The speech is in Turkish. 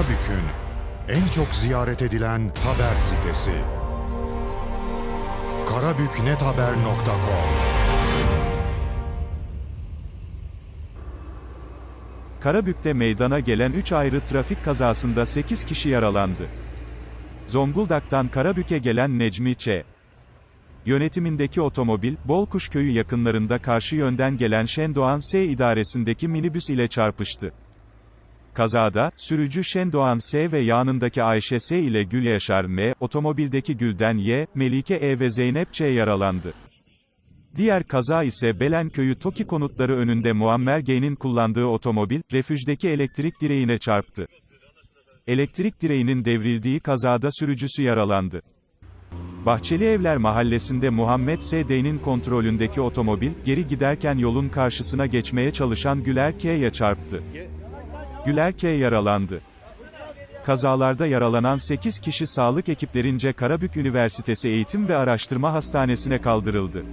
Karabük'ün en çok ziyaret edilen haber sitesi. karabüknethaber.com Karabük'te meydana gelen 3 ayrı trafik kazasında 8 kişi yaralandı. Zonguldak'tan Karabük'e gelen Necmi Ç. Yönetimindeki otomobil, Bolkuş köyü yakınlarında karşı yönden gelen Şendoğan S idaresindeki minibüs ile çarpıştı. Kazada, sürücü Şendoğan S ve yanındaki Ayşe S ile Gül Yaşar M, otomobildeki Gülden Y, Melike E ve Zeynep Ç yaralandı. Diğer kaza ise Belen köyü Toki konutları önünde Muammer G'nin kullandığı otomobil, refüjdeki elektrik direğine çarptı. Elektrik direğinin devrildiği kazada sürücüsü yaralandı. Bahçeli Evler mahallesinde Muhammed S.D.'nin kontrolündeki otomobil, geri giderken yolun karşısına geçmeye çalışan Güler K'ye çarptı. Güler K yaralandı. Kazalarda yaralanan 8 kişi sağlık ekiplerince Karabük Üniversitesi Eğitim ve Araştırma Hastanesi'ne kaldırıldı.